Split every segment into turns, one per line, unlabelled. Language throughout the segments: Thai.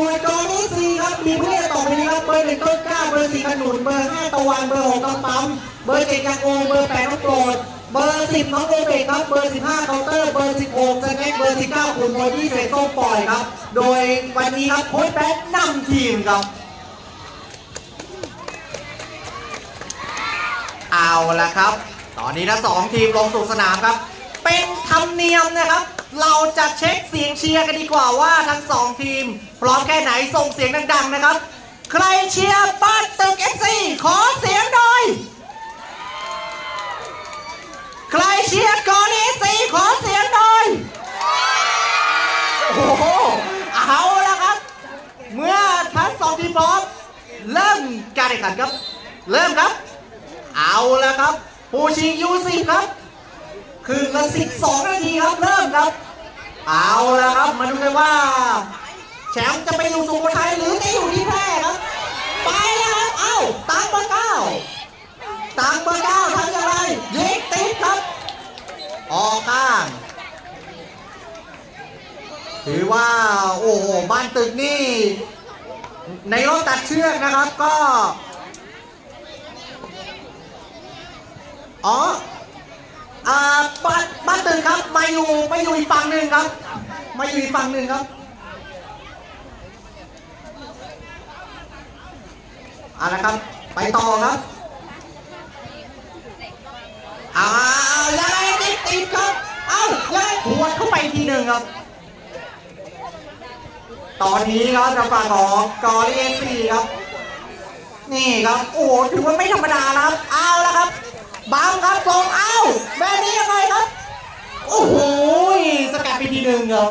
ส่วนกองนี้สี่ครับ มีผู้เล่นต่อไปนี้ครับ เบอร์หนึ่งต้นกล้า เบอร์สี่ขนุน เบอร์ห้าตะวัน เบอร์หกน้องปั๊ม เบอร์เจ็ดกังโอเบอร์แปดน้องโปรด เบอร์สิบน้องโอเบกครับ เบอร์สิบห้าเคาน์เตอร์ เบอร์สิบหกสแน็คเบอร์สิบเก้าคุณบอดี้เฟสโต้ปล่อยครับ โดยวันนี้ครับโค้ชแป๊ดนำทีมครับ เอาละครับ ตอนนี้ทั้งสองทีมลงสู่สนามครับ เป็นธรรมเนียมนะครับ เราจะเช็คเสียงเชียร์กันดีกว่าว่าทั้งสองทีม พร้อมแค่ไหนส่งเสียงดัง ๆ นะครับ ใครเชียร์บ้านตึกเอฟซีขอเสียงหน่อย ใครเชียร์กอนีซีขอเสียงหน่อยโอ้โหเอาละครับ เมื่อทั้งสองทีมพร้อมเริ่มการแข่งขันครับ เริ่มครับ เอาละครับผู้ชิงยูซีครับคือละ12 นาทีครับ เริ่มครับ เอาละครับ มาดูกันว่า แชมป์จะไปอยู่สุโขทัยหรือจะอยู่ที่แพร่ครับ ไปแล้วครับ เอ้าตังเบอร์เก้าตังเบอร์เก้าทำอย่างไรยิงติดครับ ออกข้าง ถือว่า โอ้โห บ้านตึกนี่ ในรอบตัดเชือกนะครับก็ อ๋ออ่าบ้านบ้านตึกครับ มาอยู่มาอยู่อีกฝั่งหนึ่งครับ มาอยู่อีกฝั่งหนึ่งครับ เอาละครับ ไปต่อครับเอายังไงติดติดครับ เอายังไงหัวเข้าไปทีหนึ่งครับ ตอนนี้ครับทางฝั่งของกอรีเอซีครับ นี่ครับ โอ้ถือว่าไม่ธรรมดาครับ เอาแล้วครับ บังครับส่งเอาแบบนี้ยังไงครับ โอ้โหสกัดไปทีหนึ่งครับ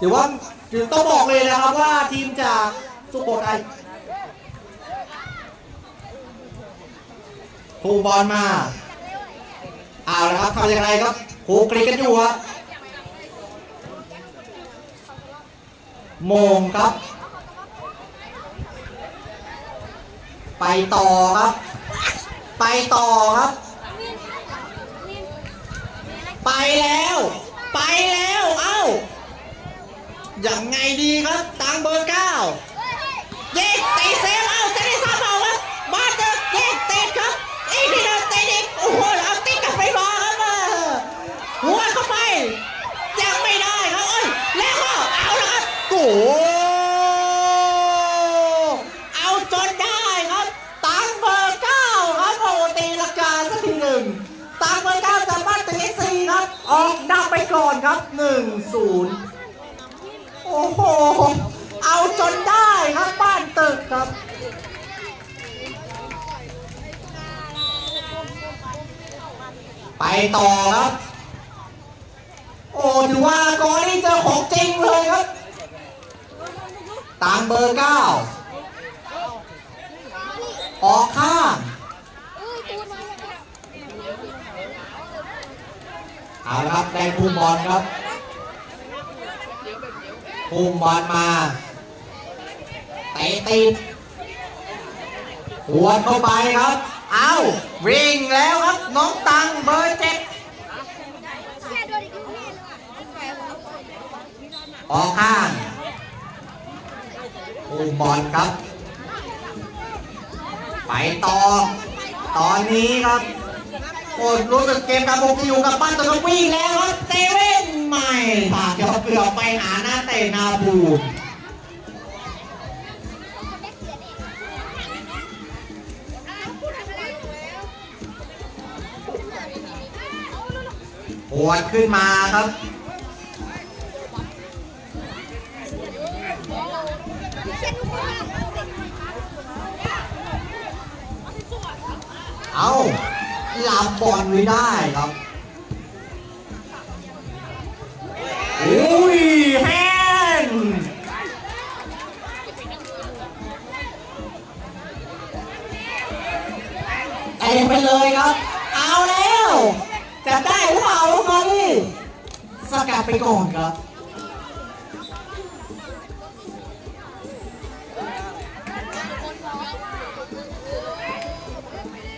ถือว่าถือต้องบอกเลยนะครับว่าทีมจากสุโขทัย ทูบอลมาเอาละครับทำอย่างไรครับโคกรีกันอยู่ครับโมงครับ ไปต่อครับ ไปต่อครับ ไปแล้ว ไปแล้ว เอ้าอย่างไงดีครับตังเบอร์เก้าเย้ตีเซฟเอ้าจะได้ทราบเปล่าครับมาเจอเย้ติดครับ อีกทีหนึงติดอีกโอ้โหเอาติดกลับไปรอครับเออหัวเข้าไปยังไม่ได้ครับเอ้ยแล้วก็เอาละครับโกเอาจนได้ครับตังเบอร์เก้าครับโอ้ตีลังกาสักทีหนึ่งตังเบอร์เก้าจากบ้านตึกเอสซีครับ ออกนำไปก่อนครับหนึ่งศูนย์โอ้โหเอาจนได้ครับบ้านตึกครับ ไปต่อครับ โอ้ถือว่ากอนี่เจอของจริงเลยครับตังเบอร์เก้าออกข้างเอาละครับได้ภูมิบอลครับภูมิบอลมาเตะติดหัวดเข้าไปครับ เอาวิ่งแล้วครับน้องตังเบอร์เจ็ดออกข้างภูมิบอลครับ ไปต่อ ตอนนี้ครับโอ้รู้สึกเกมการบุกอยู่กับบ้านตะกวิ่งแล้วครับเซเว่นใหม่ถากเกือบเกือบไปหาหน้าเตะนาบู วดขึ้นมาครับ เอาลับบอลไว้ได้ครับอุ้ยแห้งเต็มไปเลยครับ เอาแล้ว จะได้หรือเปล่าลูกบอลนี่สกัดไปก่อนครับ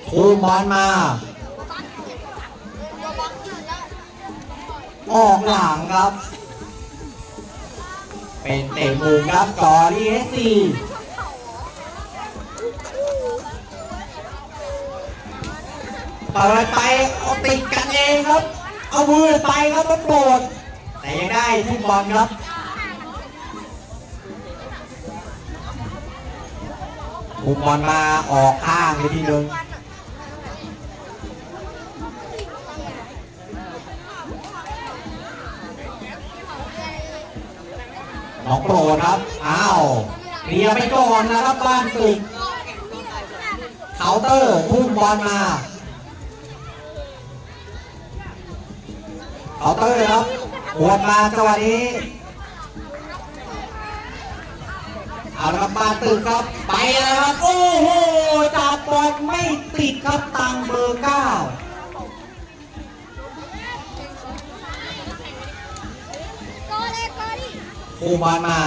คูบอลมา ออกหลังครับ เป็นเตะมุมครับกอรีเอสซี เปิดไปเอาติดกันเองครับ เอามือไปครับรถโปรดแต่ยังได้ทุกบอลครับทุกบอลมาออกข้างไปทีนึงน้องโปรดครับ อ้าวเคลียร์ไปก่อนนะครับบ้านตึกเคาน์เตอร์พุ่งบอลมา เคาเตอร์ครับหวดมาจังหวะนี้ เอาละครับบ้าตึกครับ ไปแล้วครับ โอ้โหจับบอลไม่ติดครับตังเบอร์เก้าภูบอลมา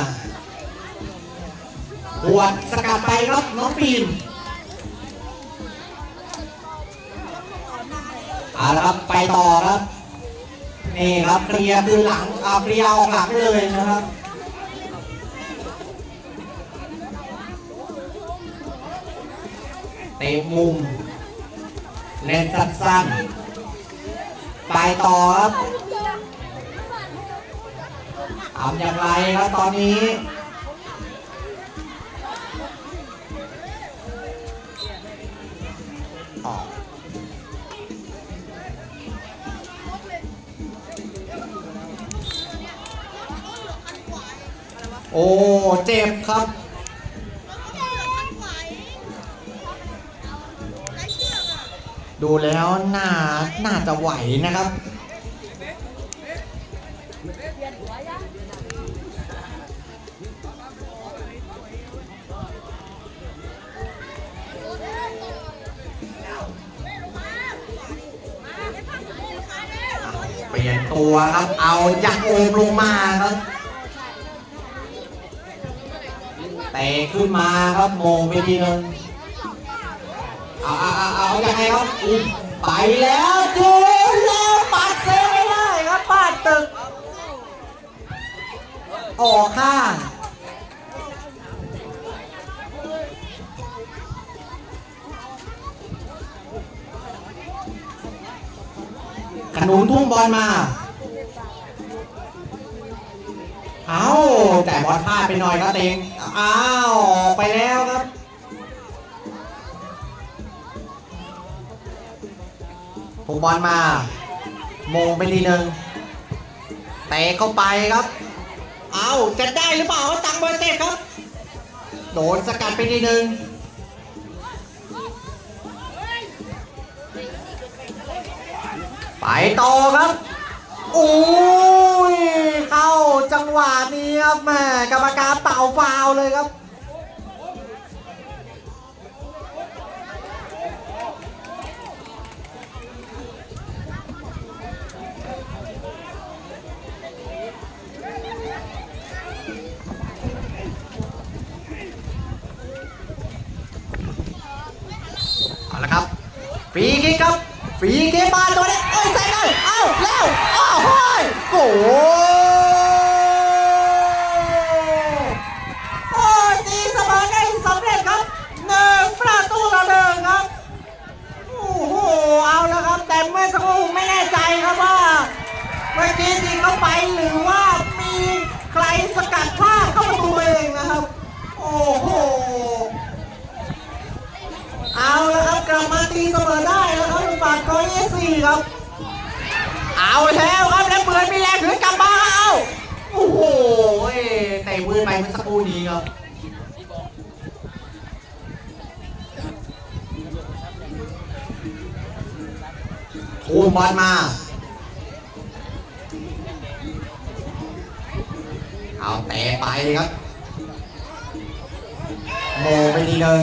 หวดสกัดไปครับน้องฟิล์มเอาละครับไปต่อครับ นี่ครับเคลียร์คือหลังเอาเคลียร์ออกหลังได้เลยนะครับเตะมุม เล่นสั้นๆ ไปต่อครับทำอย่างไรครับตอนนี้ โอ้ เจ็บครับ ดูแล้วน่า น่าจะไหวนะครับ เปลี่ยนตัวครับ เอายักษ์โอมลงมาครับ เตะขึ้นมาครับโมงไปทีนึงเอาเอาเอาเอายังไงครับอุ้มไปแล้วจูนแล้วปัดเซฟไม่ได้ครับปาดตึก ออกข้างขนุนทุ่งบอลมา อ้าแต่บอลพลาดไปหน่อยครับเต็งอ้าวออกไปแล้วครับทุ่งบอลมา โมงไปทีหนึ่งเตะเข้าไปครับ เอาจะได้หรือเปล่าตังเบอร์เจ็ดครับ โดนสกัดไปทีหนึ่งไปต่อครับ อุ้ยเข้าจังหวะนี้ครับแม่กรรมการเป่าฟาวเลยครับ เอาละครับฟรีคิกครับ ฟรีคิกมาตัวนี้เอ้ยใส่เลยเอ้าแล้วอ้าวเฮ้ยโกโอ้ยตีเสมอได้สำเร็จครับหนึ่งประตูต่อหนึ่งครับโอ้โหเอาละครับ แต่เมื่อสักครู่ไม่แน่ใจครับว่าเมื่อกี้ยิงเข้าไปหรือว่ามีใครสกัดพลาดเข้าประตูเองนะครับ โอ้โห เอาละครับกลับมาตีเสมอได้แล้วครับฝั่งกอเอสี่ครับ เอาแล้วครับแล้วเปิดมีแรงถึงกลับมาเอาโอ้โหเตะมือไปเมื่อสักครู่นี้ครับอุ้มบอลมาเอาเตะไปครับโมไปทีหนึ่ง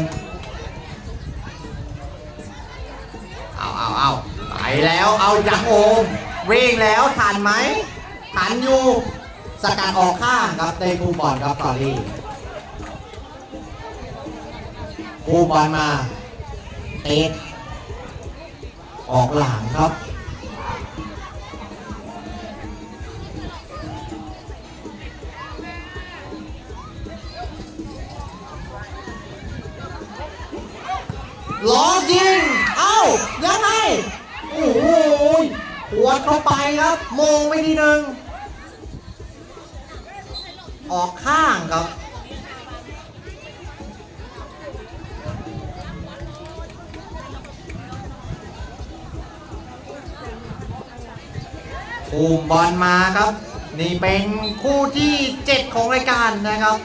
เอาเอาไปแล้วเอายังโอมวิ่งแล้วทันไหมทันอยู่สกัดออกข้างครับเตะคูบอลครับตอรี่คูบอลมาเตะออกหลังครับล้อยิง เอ้ายังไงโอ้โหหัวดเข้าไปครับมงไปทีหนึ่งออกข้างครับอุ้มบอลมาครับ นี่เป็นคู่ที่ 7 ของรายการนะครับ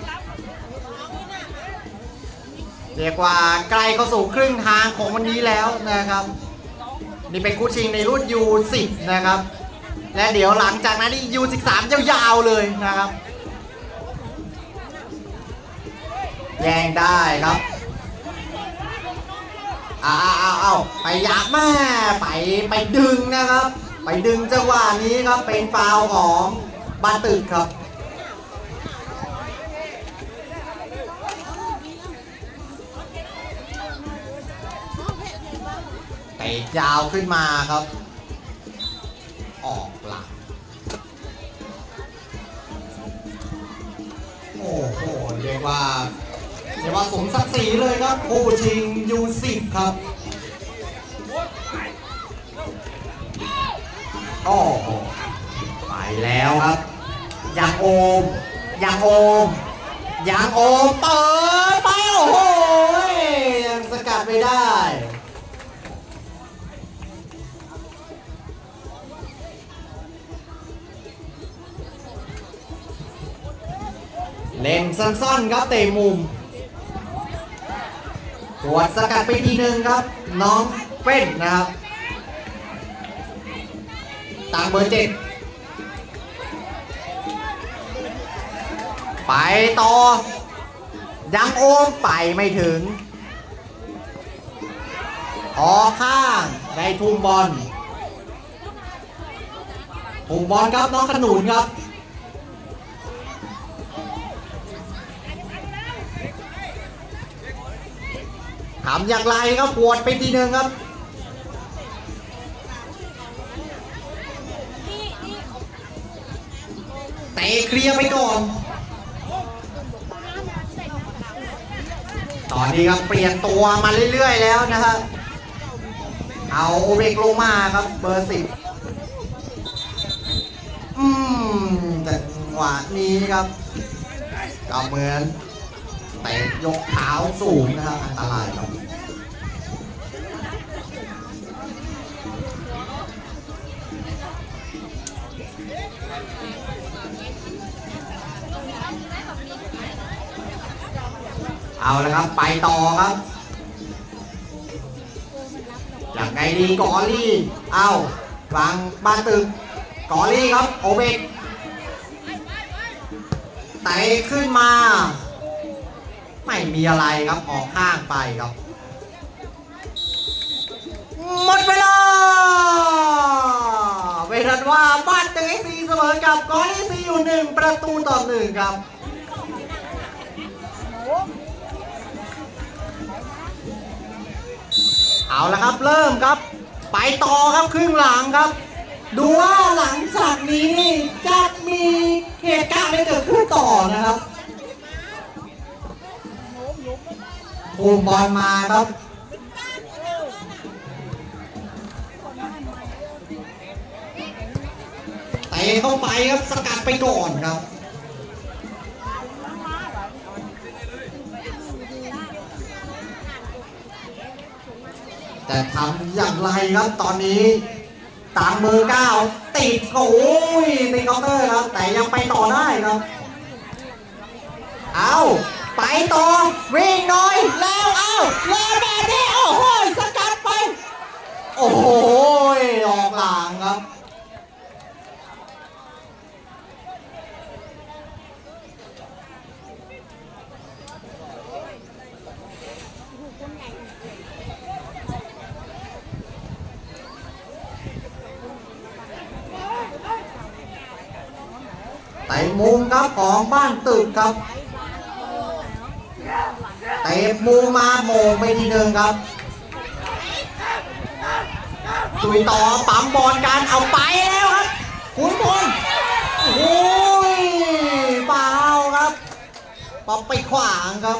เรียกว่าใกล้เข้าสู่ครึ่งทางของวันนี้แล้วนะครับ นี่เป็นคู่ชิงในรุ่น U10 นะครับ และเดี๋ยวหลังจากนั้นนี่ U13 ยาวๆเลยนะครับ แย่งได้ครับอ้าวอ้าวอ้าวไปยักแม่ไปไปดึงนะครับ ไปดึงจังหวะนี้ครับเป็นฟาวของบ้านตึกครับ ยาวขึ้นมาครับ ออกหลังโอ้โหเรียกว่าเรียกว่าสมศักดิ์ศรีเลยครับคู่ชิงยูสิบครับโอ้โหไปแล้วครับยังโอมยังโอมยังโอมเปิดไปโอ้โหยังสกัดไม่ได้ เล่นสั้นๆครับเตะมุมตรวจสกัดไปทีหนึ่งครับ น้องเฟ้นนะครับตามเบอร์เจ็ดไปต่อ ยังโอมไปไม่ถึง ออกข้างในทุ่มบอล ทุ่มบอลครับน้องขนุนครับ ถามอย่างไรครับปวดไปทีหนึ่งครับเตะเคลียร์ไปก่อน ตอนนี้ครับเปลี่ยนตัวมาเรื่อยๆแล้วนะครับเอาเบกลงมาครับเบอร์สิบอืมแต่จังหวะนี้ครับก็เหมือนะยกเท้าสูงนะครับอันตรายครับเอาละครับ ไปต่อครับอย่างไงดีกอลี่เอาฟังบ้านตึกกอลี่ครับ โอเบกเตะขึ้นมา ไม่มีอะไรครับออกข้างไปครับ หมดเวลา เวทันว่าบ้านตึกเอซีเสมอกับกอลีซีอยู่หนึ่งประตูต่อหนึ่งครับเอาละครับเริ่มครับ ไปต่อครับครึ่งหลังครับ ดูว่าหลังจากนี้จะมีเหตุการณ์อะไรเกิดขึ้นต่อนะครับ ภูมิบอลมาครับ เตะเข้าไปครับสกัดไปก่อนครับแต่ทำอย่างไรครับตอนนี้ตามมือเก้าติดโอ้ยติดเคาน์เตอร์ครับ แต่ยังไปต่อได้ครับ เอาไปต่อวิ่งหน่อยแล้ว เอาแล้วแบบนี้โอ้โหสกัดไป โอ้โหออกางครับเตะมุมครับของบ้านตึกครับ มูมมาโมไปทีหนึ่งครับตุยต่อปั๊มบอลกันเอาไปแล้วครับคุณพลโอ้ยเปล่าครับป๊อปไปขวางครับ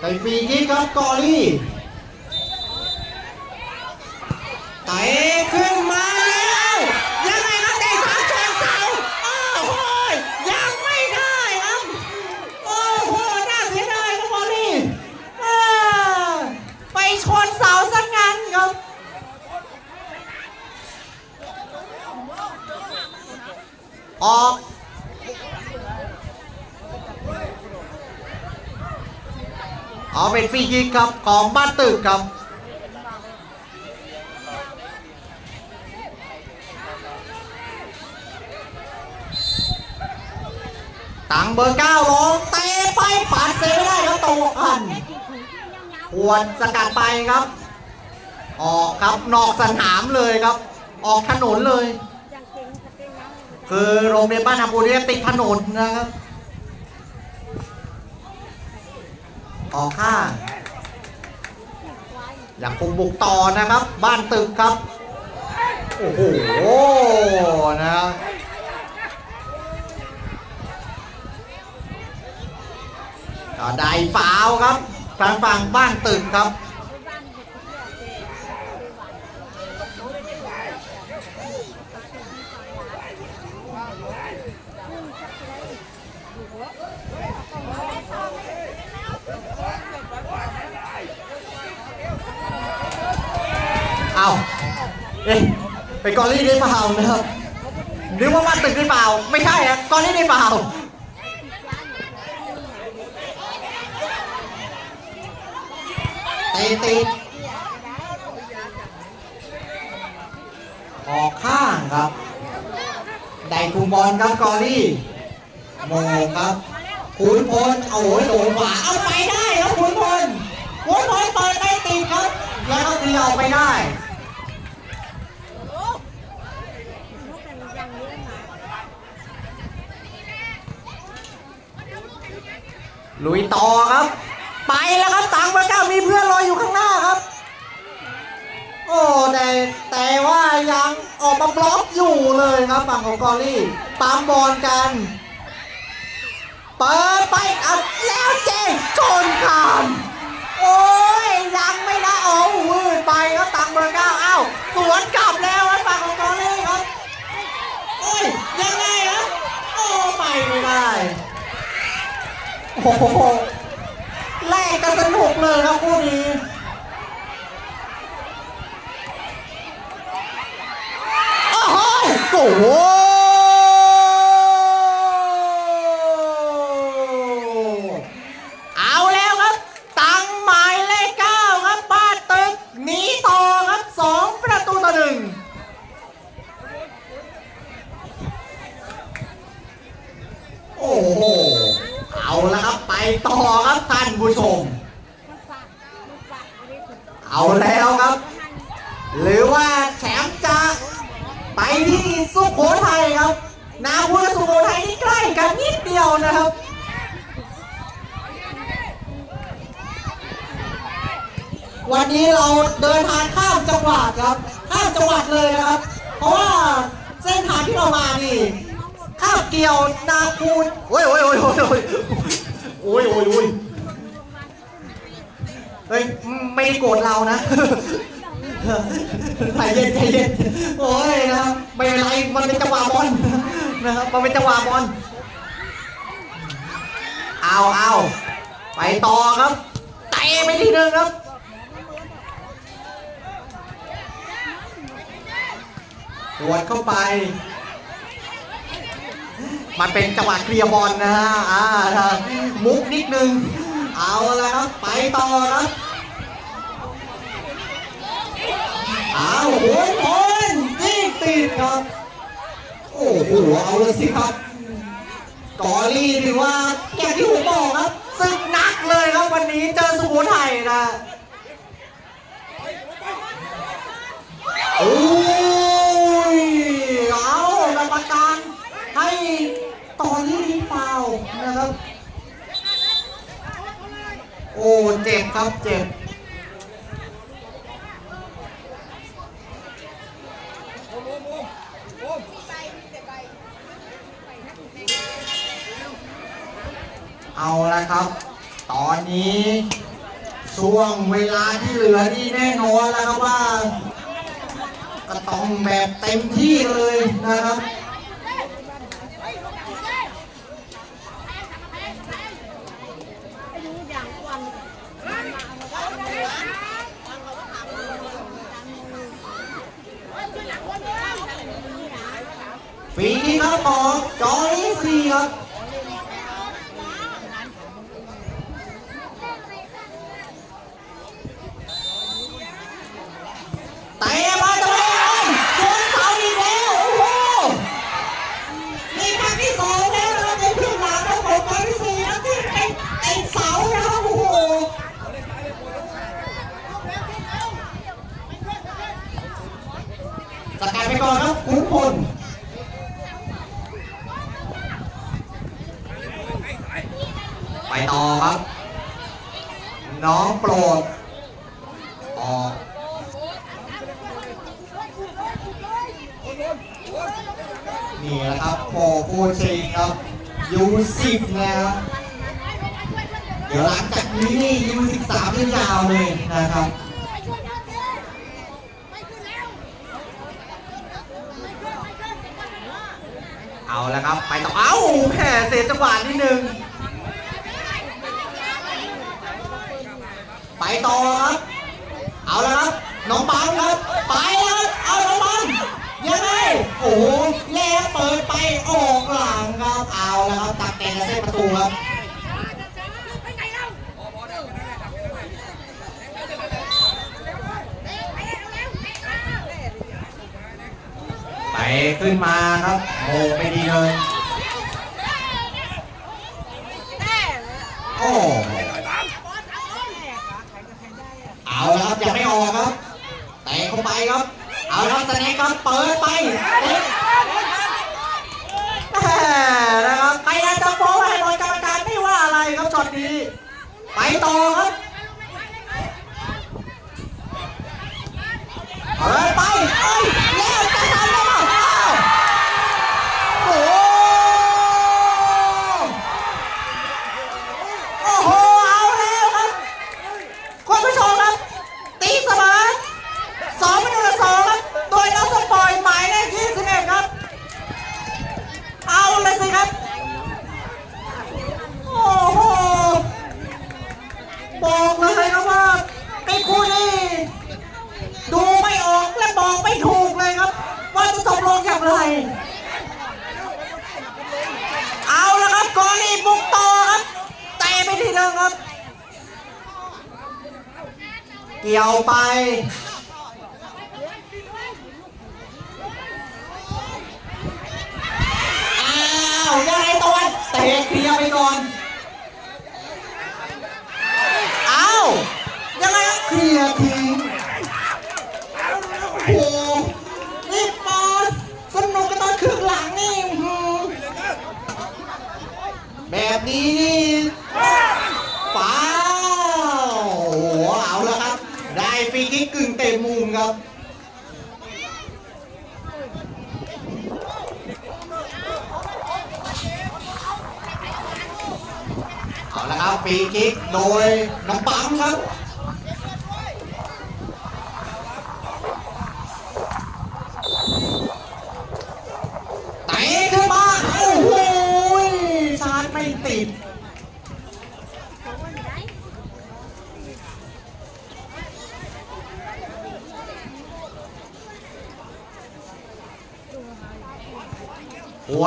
ไต่ฟรีคิกครับกอรี่เตะขึ้นมาแล้ว ยังไงครับเตะสามแฉกเสาโอ้โหยังไม่ได้ครับโอ้โหน่าเสียดายครับกอรี่ไปชนเสาซะงั้นครับออก อ๋อ เป็นฟรีคิกครับของบ้านตึกครับตังเบอร์เก้าลงเตะไปปาดเซไม่ได้ครับตกอันหวนสกัดไปครับ ออกครับนอกสนามเลยครับ ออกถนนเลย คือโรงเรียนบ้านอาบูเรียติดถนนนะครับ ออกข้างยังคงบุกต่อนะครับ บ้านตึกครับ โอ้โหนะครับได้ฟาวครับทางฝั่งบ้านตึกครับ เอาเอ๊ะไป กอรี่ได้เปล่านะครับนึกว่าบ้านตึกได้เปล่าไม่ใช่อะก้อรี่ได้เปล่าเตะติดออกข้างครับได้ทูบอลครับกอรี่โมครับขุนพลโอ้ยโดนขวาเอาไปได้ครับขุนพลขุนพลเปิดไปติดครับ แล้วก็เคลีออกไปได้ ลุยต่อครับ ไปแล้วครับตังเบอร์เก้ามีเพื่อนรออยู่ข้างหน้าครับ โอ้แต่แต่ว่ายังออกมาบล็อกอยู่เลยครับฝั่งของกอรี่ปัมบอลกันเปิดไปเอาแล้วเจงชนกันโอ้ยยังไม่ได้โอ้วืดไปครับตังเบอร์เก้าเอ้าสวนกลับแล้วครับฝั่งของกอรี่ครับโอ้ยยังไงครับโอ้ไปไม่ได้ โอ้โหแลกกันสนุกเลยครับคู่นี้โอ้โหโอ้โหเอาแล้วครับ ตังหมายเลขเก้าครับบ้านตึกหนีต่อครับสองประตูต่อหนึ่ง โอ้โห เอาแล้วครับไป ต่อครับท่านผู้ชม เอาแล้วครับ หรือว่าแชมป์จะไปที่สุโขทัยครับ นาพุธสุโขทัยนี่ใกล้กันนิดเดียวนะครับวันนี้เราเดินทางข้ามจังหวัดครับ ข้ามจังหวัดเลยนะครับ เพราะว่าเส้นทางที่เรามานี่ ข้าวเกี่ยวนาคูนโอ้ยโอ้ยโอ้ยโอ้ย อ้ยโอ้ยโอ้ยโอ้ยเฮ้ยไม่ได้โกรธเรานะใจเย็นใจเย็นโอ้ยนะไม่เป็นไรมันเป็นจังหวะบอลนะครับมันเป็นจังหวะบอลเอาเอาไปต่อครับเตะไปทีหนึ่งครับหวดเข้าไป มันเป็นจังหวะเคลียร์บอลนะฮะอ่ามุกนิดนึง เอาละครับ ไปต่อครับเอาโอ้ยบอลยิงติดครับ โอ้โห เอาเลยสิครับกอรี่ถือว่าอย่างที่ผมบอกครับศึกนักเลยครับวันนี้เจอสุโขทัยนะโอ้ยเอากรรมการให้ ตอนนี้รีฟาวนะครับ โอ้เจ็บครับเจ็บเอาละครับ ตอนนี้ช่วงเวลาที่เหลือนี่แน่นอนแล้วครับว่าก็ต้องแบบเต็มที่เลยนะครับ ปีนี้ครับออกจอนี้สี่ครับ เตะมาตรงนี้เลยชนเสาอีกแล้ว โอ้โห นี่ครั้งที่สองแล้วนะครับในครึ่งหลังแล้วผมครั้งที่สี่แล้วที่ไปเตะเสานะครับโอ้โห ส กัดไปก่อนครับขุนพลไปต่อครับ น้องโปรดออกนี่แหละครับโปโคชิงครับยูสิบนะครับเดี๋ยวหลังจากนี้นี่ยูสิบสามนี่ยาวเลยนะครับ เอาแล้วครับ ไปต่อ เอ้าแผ่เสียจังหวะนิดนึง ไปต่อครับ เอาแล้วครับ น้องปังครับ ไปแล้วเอาน้องปังยังไง โอ้โหแล้วเปิดไปออกหลังครับ เอาแล้วครับตักแกงเส้นประตูครับ ขึ้นมาครับโมไม่ดีเลย โอ้เอาละครับยังไม่ออกครับเตะเข้าไปครับ เอาละครับสแน็คครับเปิดไปเตะแหม่นะครับใครอาจจะฟ้องให้บอลกรรมการไม่ว่าอะไรครับช็อตนี้ไปต่อครับเปิดไปเอ้ยแล้วจะทำได้ไหมอ้าวโอ้โห โอ้โห เอาแล้วครับ คุณผู้ชมครับ ตีเสมอสองประตูต่อสองครับ โดยน้องสปอยหมายเลข21 ครับ เอาเลยสิครับ โอ้โห บอกเลยครับว่าเป็นคู่นี้ดูไม่ออกและบอกไม่ถูกเลยครับ ว่าจะจบลงอย่างไร เอาละครับกอลีบุกต่อครับเตะไปทีหนึงครับ เกี่ยวไป อ้าวยังไงตะวันเตะเคลียร์ไปก่อน อ้าวยังไงครับเคลียร์ทิ้งโอ้โหนี่บอลสนุกกันตอนครึ่งหลังนี่อื้อหือแบบนี้นี่ฟ้าวโอ้โหเอาแล้วครับ ได้ฟรีคิกกึ่งเต็มมุม ครับเอาละครับฟรีคิกโดยน้องปั๊มครับ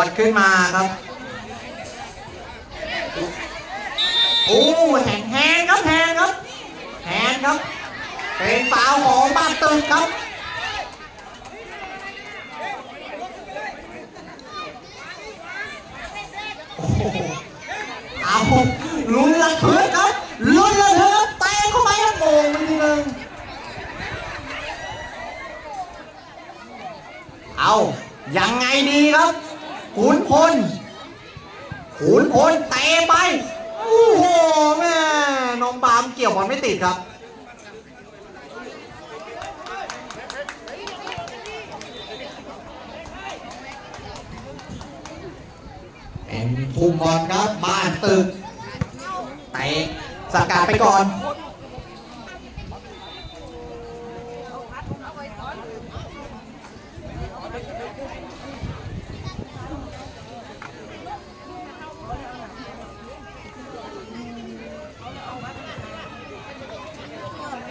ดขึ้นมาครับโอ้แหงแหงครับแหงครับแหงครับ เป็นฝาวของบ้านตึกครับเอาลุ้นระทึกครับลุ้นระทึกเตะเข้าไปครัโอ้มันทีนึงเอายังไงดีครับ ขุนพลขุนพลเตะไป โอ้โหแม่น้องปามเกี่ยวบอลไม่ติดครับเป็นทุ่มบอลครับบ้านตึกเตะสกัดไปก่อน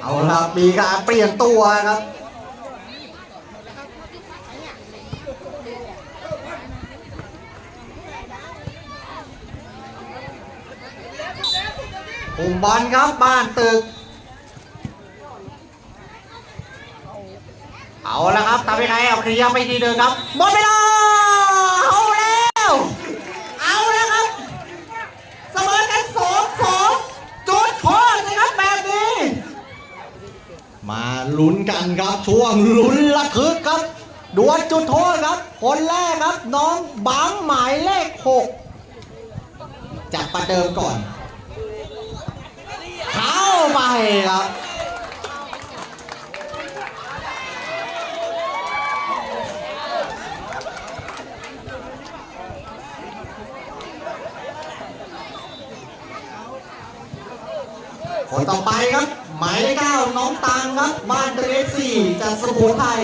เอาละ ครับมีการเปลี่ยนตัวครับปุ่มบอลครับบ้านตึก เอาละครับทำยังไงเอาเคลียร์ไปทีเดิมครับหมดเวลาแล้ว เอาแล้วครับ เสมอกันสองสองจุดโทษนะครับแบบนี้ มาลุ้นกันครับช่วงลุ้นระทึกครับดวลจุดโทษครับ คนแรกครับ น้องบังหมายเลขหกจัดประเดิมก่อน เข้าไปครับ คนต่อไปครับ หมายเลขเก้าน้องตังครับ บ้านเตเอฟซีจากสุโขทัย